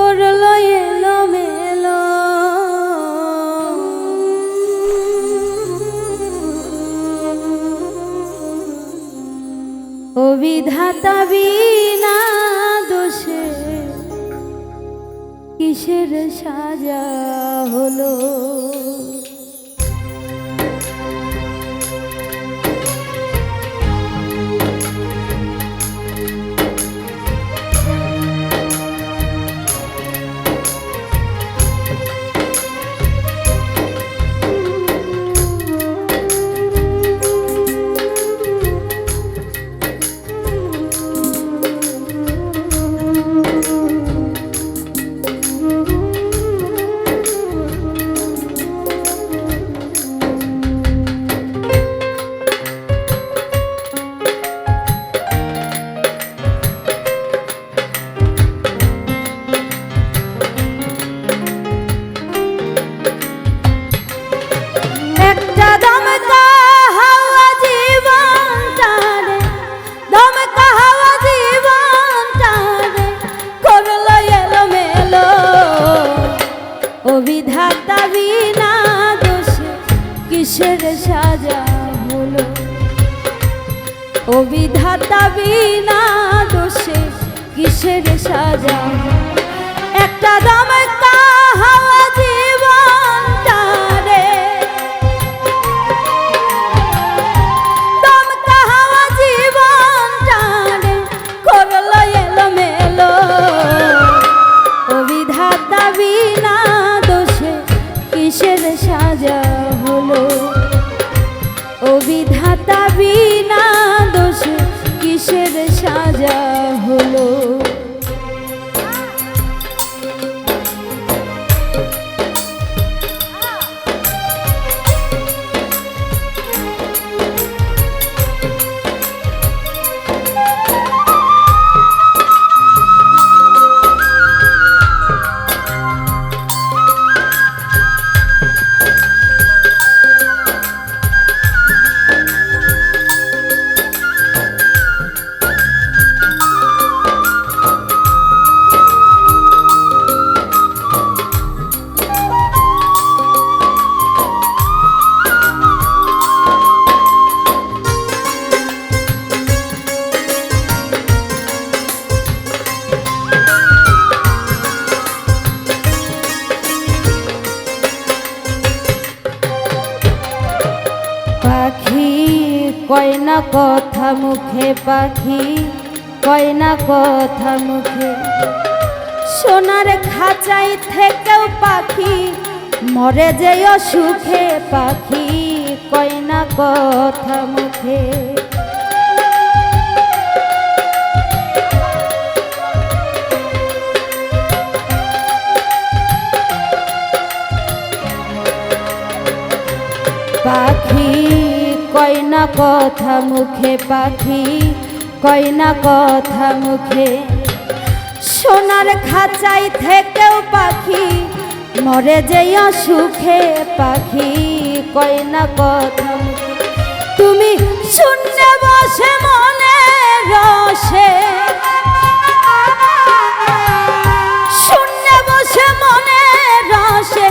করল এলো মেলো অবিধাতা বিনা দোষে কিসের সাজা হলো? কিসের সাজা হলো। বিনা দোষে কিসের সাজা? একটা দমকা কয় না কথা মুখে পাখি কয় না কথা মুখে। সোনার খাঁচাই থেকেও পাখি, মরে যেও সুখে পাখি কয় না কথা মুখে। কথা মুখে পাখি কয় না কথা মুখে? সোনার খাঁচাই থেকেও পাখি, মরে যেও সুখে পাখি কয় না কথা তুমি শূন্য বসে মনে রসে। শূন্য বসে মনে রসে,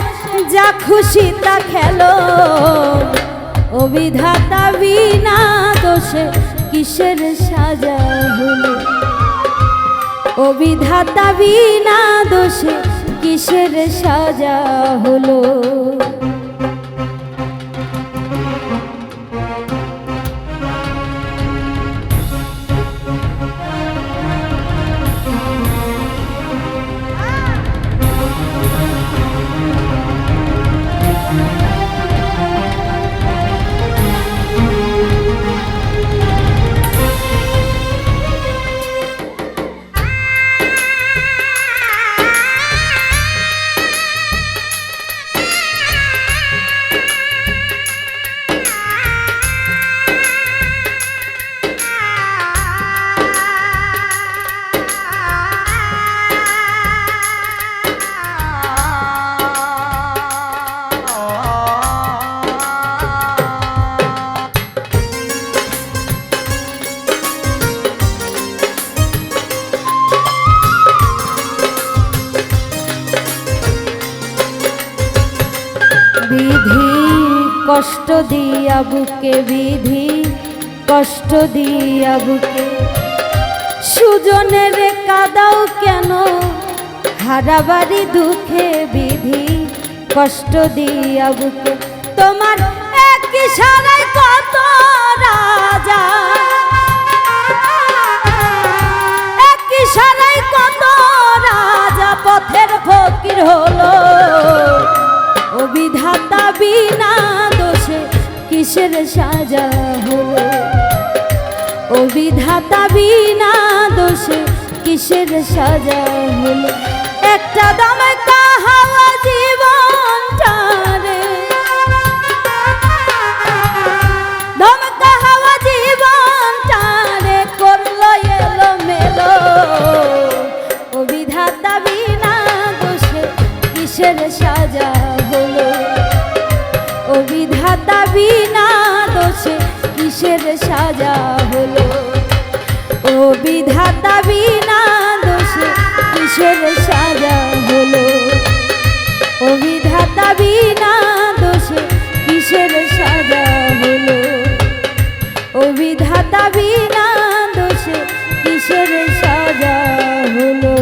যা খুশি তা খেলো বিনা দোষে কিসের সাজা হলো? ও বিধাতা বিনা দোষে কিসের সাজা হলো? কষ্ট দিয়া বুকে বিধি, কষ্ট দিয়া বুকে। সুজনের কাদাও কেন হারাবারি দুঃখে বিধি, কষ্ট দিয়া বুকে। তোমার এক সারায় কত রাজা। সাজা হলো ও বিধাতা বিনা দোষে কিসের সাজা হলো? একটা দামে ও বিধাতা বিনা দোষে কিসের সাজা হলো। ও বিধাতা বিনা দোষে কিসের সাজা হলো। ও বিধাতা বিনা দোষে কিসের সাজা হলো।